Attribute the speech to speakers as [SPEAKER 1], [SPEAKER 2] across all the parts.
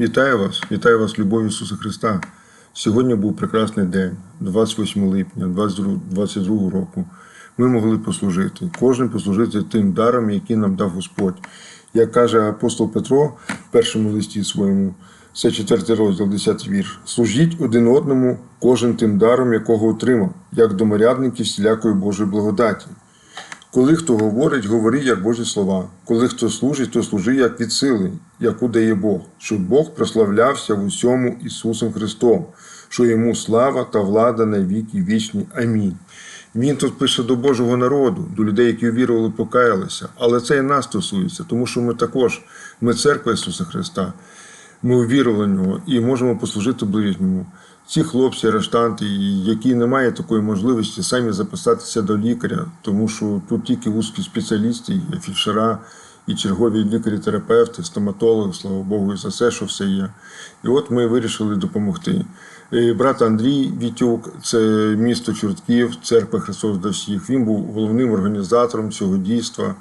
[SPEAKER 1] Вітаю вас, вітаю вас, любов Ісуса Христа. Сьогодні був прекрасний день, 28 липня 2022 року. Ми могли послужити, кожен послужити тим даром, який нам дав Господь. Як каже апостол Петро в першому листі своєму, це 4 розділ, 10 вірш. Служіть один одному, кожен тим даром, якого отримав, як доморядники всілякої Божої благодаті. Коли хто говорить, говори як Божі слова. Коли хто служить, то служи як від сили, яку дає Бог, щоб Бог прославлявся в усьому Ісусом Христом, що йому слава та влада на віки вічні. Амінь. Він тут пише до Божого народу, до людей, які вірували, покаялися. Але це і нас стосується, тому що ми також, ми церква Ісуса Христа. Ми увірували в нього і можемо послужити ближньому. Ці хлопці, арештанти, які не мають такої можливості самі записатися до лікаря, тому що тут тільки вузькі спеціалісти, є фельдшера, і чергові лікарі-терапевти, стоматологи, слава Богу, і за все, що все є. І от ми вирішили допомогти. Е, Брат Андрій Вітюк, це місто Чортків, церква Христос до всіх. Він був головним організатором цього дійства,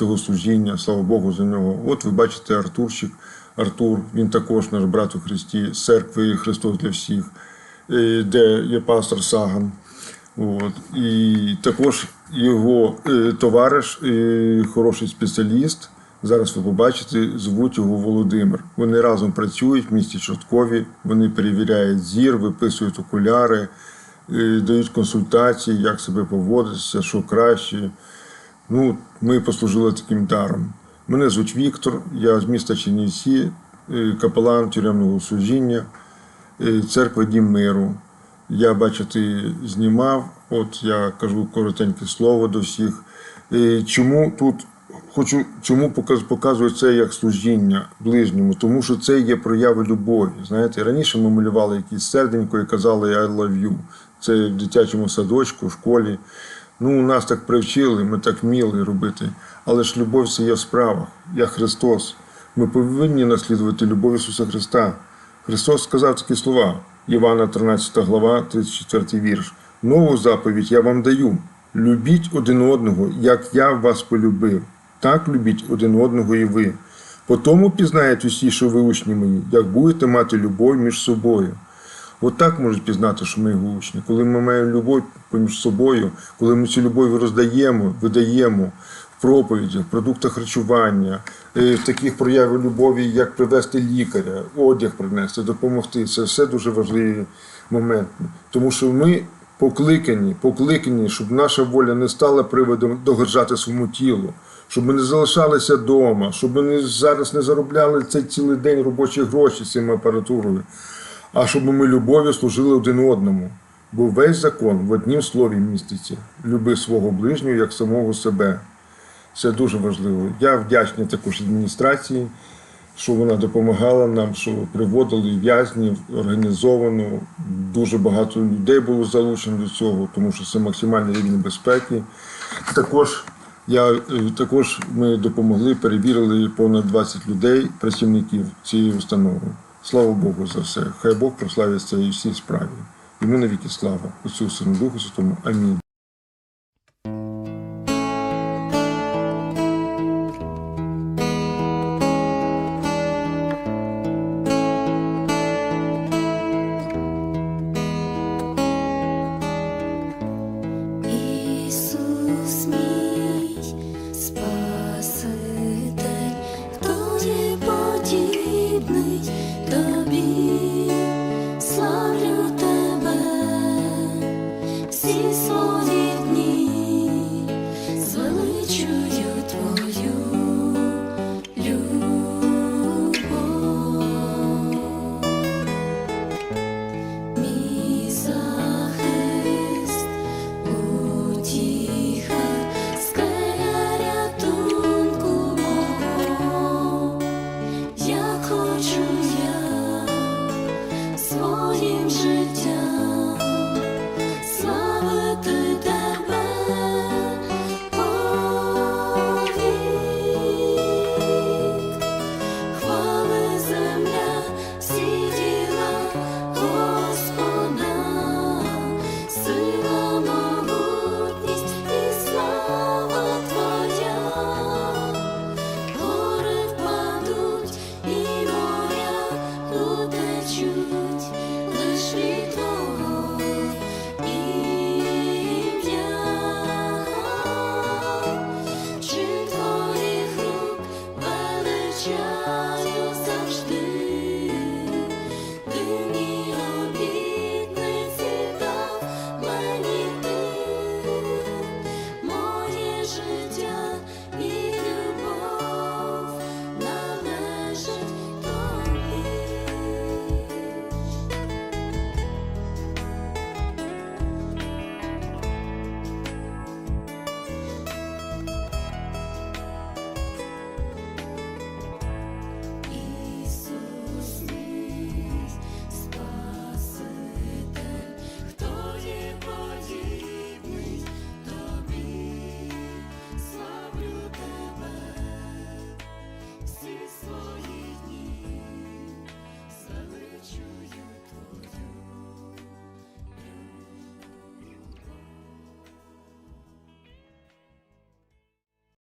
[SPEAKER 1] цього служіння. Слава Богу за нього. От ви бачите Артурчик. Артур, він також наш брат у Христі, з церкви Христос для всіх, е, де є пастор Саган. От. І також його е, товариш, е, хороший спеціаліст. Зараз ви побачите, звуть його Володимир. Вони разом працюють в місті Чорткові, вони перевіряють зір, виписують окуляри, дають консультації, як себе поводитися, що краще. Ну, ми послужили таким даром. Мене звуть Віктор, я з міста Чернівці, е, капелан тюремного служіння, е, церква Дім Миру. Я, бачите, знімав, от я кажу коротеньке слово до всіх. Е, Чому тут хочу, чому показую це як служіння ближньому? Тому що це є прояви любові. Знаєте, раніше ми малювали якісь серденько і казали I love you. Це в дитячому садочку, в школі. Ну, у нас так привчили, ми так вміли робити. Але ж любов це є в справах. Я Христос. Ми повинні наслідувати любов Ісуса Христа. Христос сказав такі слова. Івана 13 глава, 34 вірш. Нову заповідь я вам даю. Любіть один одного, як я вас полюбив. Так любіть один одного і ви. По тому пізнають усі, що ви учні мої, як будете мати любов між собою. От так можуть пізнати, що ми його учні. Коли ми маємо любов поміж собою, коли ми цю любов роздаємо, видаємо в проповідях, в продуктах харчування, е, в таких проявах любові, як привезти лікаря, одяг принести, допомогти. Це все дуже важливі моменти. Тому що ми покликані, покликані, щоб наша воля не стала приводом догоджати своєму тілу. Щоб ми не залишалися вдома, щоб ми зараз не заробляли цей цілий день робочі гроші цими апаратурою, а щоб ми любов'ю служили один одному. Бо весь закон в однім слові міститься люби свого ближнього як самого себе. Це дуже важливо. Я вдячний також адміністрації, що вона допомагала нам, що приводили в'язнів організовано. Дуже багато людей було залучено до цього, тому що це максимальний рівень безпеки. Також я е, також ми допомогли, перевірили понад 20 людей, працівників цієї установи. Слава Богу за все. Хай Бог прославиться і всій справі. Йому навіки слава. Отцю Сину Духу Святому. Амінь.
[SPEAKER 2] you.